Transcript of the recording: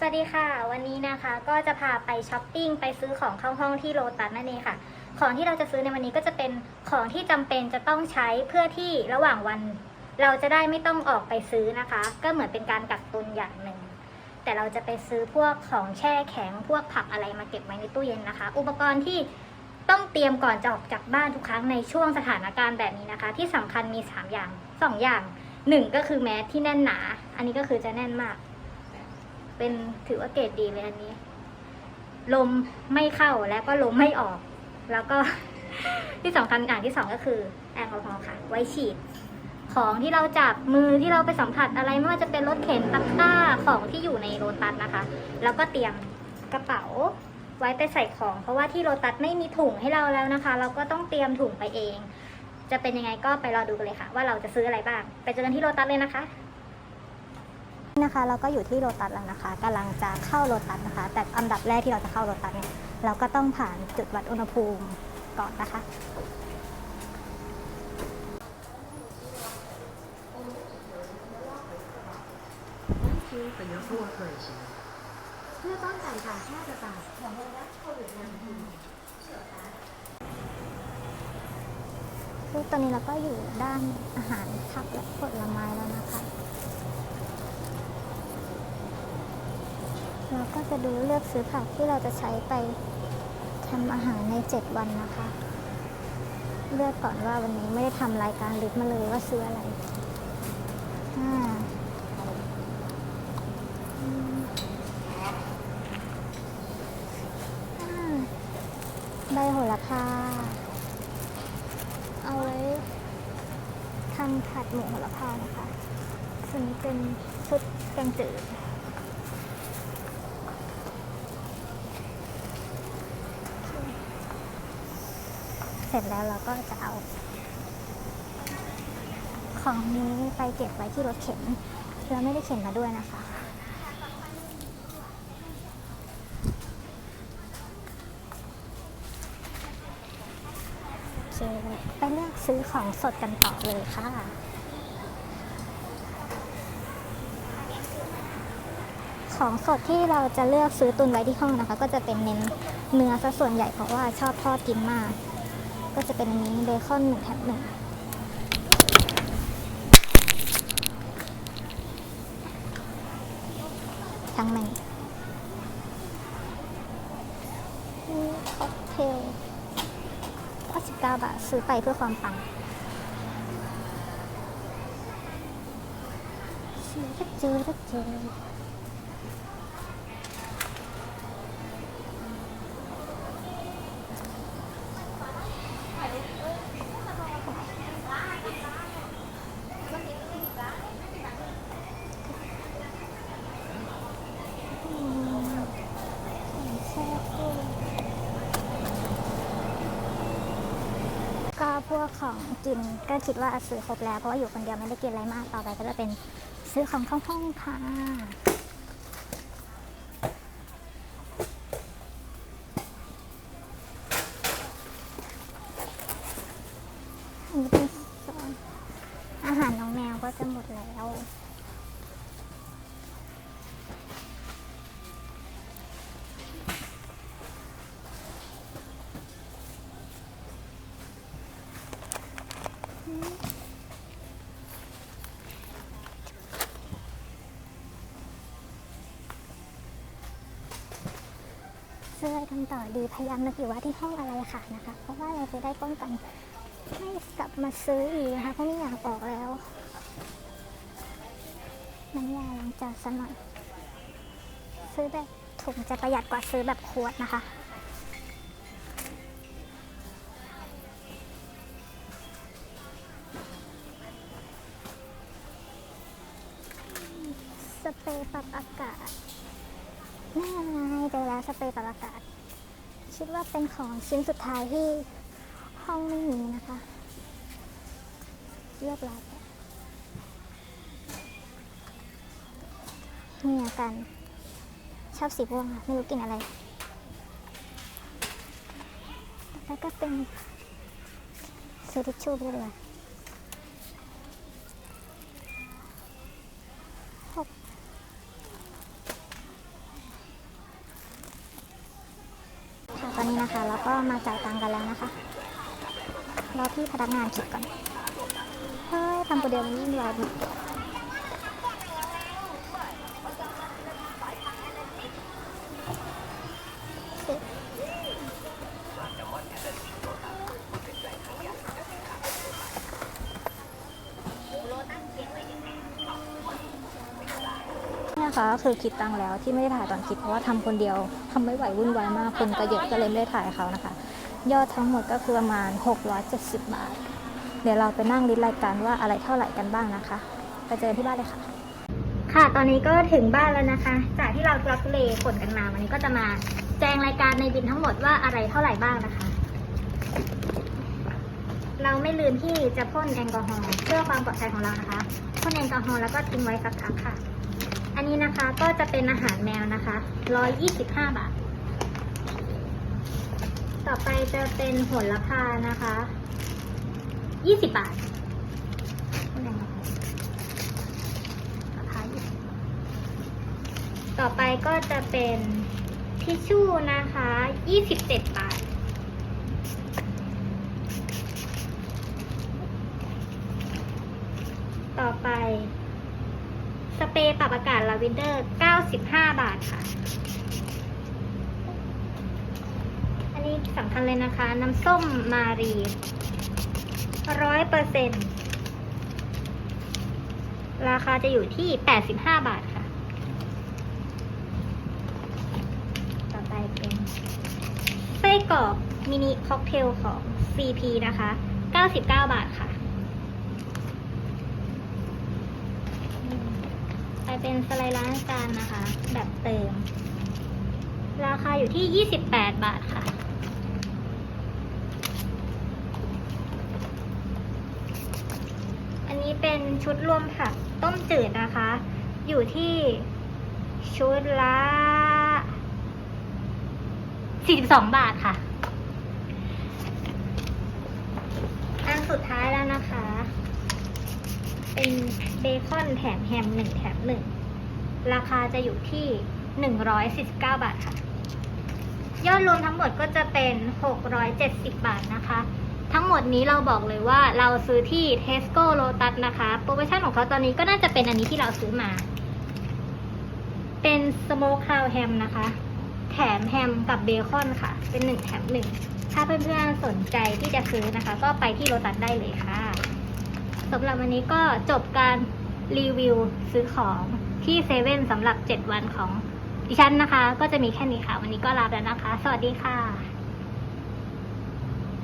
สวัสดีค่ะ วันนี้นะคะก็จะพาไปช้อปปิ้งไปซื้อของเข้าห้องที่โลตัสนั่นเองค่ะ ของที่เราจะซื้อในวันนี้ก็จะเป็นของที่จำเป็นจะต้องใช้เพื่อที่ระหว่างวัน เราจะได้ไม่ต้องออกไปซื้อนะคะ ก็เหมือนเป็นการกักตุนอย่างหนึ่ง แต่เราจะไปซื้อพวกของแช่แข็งพวกผักอะไรมาเก็บไว้ในตู้เย็นนะคะ อุปกรณ์ที่ต้องเตรียมก่อนจะออกจากบ้านทุกครั้งในช่วงสถานการณ์แบบนี้นะคะ ที่สำคัญมีสามอย่างสองอย่างหนึ่งก็คือแมสที่แน่นหนา อันนี้ก็คือจะแน่นมาก เป็นถือว่าเกรดดีเลยอันนี้ ลมไม่เข้าและก็ลมไม่ออก แล้วก็ที่สำคัญอย่างที่สองก็คือแอลกอฮอล์ค่ะ ไว้ฉีด ของที่เราจับมือที่เราไปสัมผัสอะไรไม่ว่าจะเป็นรถเข็นตะกร้าของที่อยู่ในโรตัสนะคะ แล้วก็เตรียมกระเป๋าไว้ไปใส่ของ เพราะว่าที่โรตัสไม่มีถุงให้เราแล้วนะคะ เราก็ต้องเตรียมถุงไปเอง จะเป็นยังไงก็ไปรอดูกันเลยค่ะ ว่าเราจะซื้ออะไรบ้าง ไปเจอกันที่โรตัสเลยนะคะ นะคะเราก็อยู่ที่โรตัสแล้วนะคะกำลังจะเข้าโรตัสนะคะ แต่อันดับแรกที่เราจะเข้าโรตัสเนี่ยเราก็ต้องผ่านจุดวัดอุณหภูมิก่อนนะคะ 是本人不可行。 เพื่อป้องกันการแพร่ระบาดของไวรัสโควิด -19 ซึ่งตอนนี้เราก็อยู่ด้านอาหารผักและผลไม้แล้วนะคะ เราก็จะดูเลือกซื้อผักที่เราจะใช้ไปทำอาหารใน 7 วันนะคะ เลือกก่อนว่าวันนี้ไม่ได้ทำรายการลิสต์มาเลยว่าซื้ออะไรใบโหระพา เอาไว้ทำผัดหมูโหระพานะคะส่วนนี้เป็นชุดแกงจืด ร็จแล้วเราก็จะเอาของนี้ไปเก็บไว้ที่รถเข็น เราไม่ได้เข็นมาด้วยนะคะ โอเค ไปเลือกซื้อของสดกันต่อเลยค่ะ ของสดที่เราจะเลือกซื้อตุนไว้ที่ห้องนะคะ ก็จะเป็นเน้นเนื้อซะส่วนใหญ่เพราะว่าชอบทอดกินมาก ก็จะเป็นอันนี้เบคอนหนึ่งแถมหนึ่งทั้งหนึ่งนี่ค็อกเทล99 บาท ซื้อไปเพื่อความปังซื้อก็เจอก็เจออื พวกของกินก็คิดว่าซื้อครบแล้ว เพราะว่าอยู่คนเดียวไม่ได้กินอะไรมากต่อไปก็จะเป็นซื้อของเข้าห้องค่ะ ซื้ออะไรกันต่อดีพยายามนึกอยู่ว่าที่ห้องอะไรค่ะนะคะ เพราะว่าเราจะได้ป้องกันไม่กลับมาซื้ออีกนะคะเพราะไม่อยากออกแล้วน้ำยาล้างจานสักหน่อยซื้อแบบถุงจะประหยัดกว่าซื้อแบบขวดนะคะ เปรย์ปรับอากาศ คิดว่าเป็นของชิ้นสุดท้ายที่ห้องไม่มีนะคะ เรียบร้อยเนี่ยกัน ชอบสีม่วงค่ะ ไม่รู้กินอะไร แล้วก็เป็นซื้อทิชชู่ไปเลย ตอนนี้นะคะเราก็มาจ่ายตังค์กันแล้วนะคะรอที่พนักงานคิดก่อนเฮ้ยทำประเดี๋ยวมันยิ่งรอดูนี่ คะก็คือคิดตังแล้วที่ไม่ได้ถ่ายตอนคิดเพราะว่าทำคนเดียวทำไม่ไหววุ่นวายมากคนก็เยอะก็เลยไม่ได้ถ่ายเขานะคะ ยอดทั้งหมดก็คือประมาณ 670 บาท เดี๋ยวเราไปนั่งลิสต์รายการว่าอะไรเท่าไหร่กันบ้างนะคะไปเจอที่บ้านเลยค่ะ ค่ะตอนนี้ก็ถึงบ้านแล้วนะคะ จากที่เราทุลักทุเลขนกันมาวันนี้ก็จะมาแจ้งรายการในบินทั้งหมดว่าอะไรเท่าไหร่บ้างนะคะ เราไม่ลืมที่จะพ่นแอลกอฮอล์เพื่อความปลอดภัยของเรานะคะพ่นแอลกอฮอล์แล้วก็ทิ้งไว้สักพักค่ะ อันนี้นะคะก็จะเป็นอาหารแมวนะคะ 125 บาท ต่อไปจะเป็นผลพานะคะ 20 บาทราคา20ต่อไปก็จะเป็นทิชชู่นะคะ 27 บาท ต่อไป สเปรย์ปรับอากาศลาเวนเดอร์95 บาทค่ะ อันนี้สำคัญเลยนะคะ น้ำส้มมารีร้อยเปอร์เซ็นราคาจะอยู่ที่ 85 บาทค่ะ ต่อไปเป็นไส้กรอกมินิค็อกเทลของ CP นะคะ 99 บาทค่ะ ไปเป็นสไลด์ล้างจานนะคะ แบบเติม ราคาอยู่ที่ 28 บาทค่ะ อันนี้เป็นชุดรวมผักต้มจืดนะคะ อยู่ที่ชุดละ 42 บาทค่ะ อันสุดท้ายแล้วนะคะ เป็นเบคอนแถมแฮมหนึ่งแถมหนึ่งราคาจะอยู่ที่ 149 บาทค่ะ ยอดรวมทั้งหมดก็จะเป็น 670 บาทนะคะ ทั้งหมดนี้เราบอกเลยว่าเราซื้อที่ Tesco Lotus นะคะ โปรโมชั่นของเขาตอนนี้ก็น่าจะเป็นอันนี้ที่เราซื้อมา เป็น Smoke Cow Ham นะคะ แถมแฮมกับเบคอนค่ะ เป็นหนึ่งแถมหนึ่งถ้าเพื่อนๆสนใจที่จะซื้อนะคะ ก็ไปที่โ o ตัสได้เลยค่ะ สำหรับวันนี้ก็จบการรีวิวซื้อของที่เซเว่นสำหรับ 7 วันของดิฉันนะคะ ก็จะมีแค่นี้ค่ะ วันนี้ก็ลาไปแล้วนะคะ สวัสดีค่ะ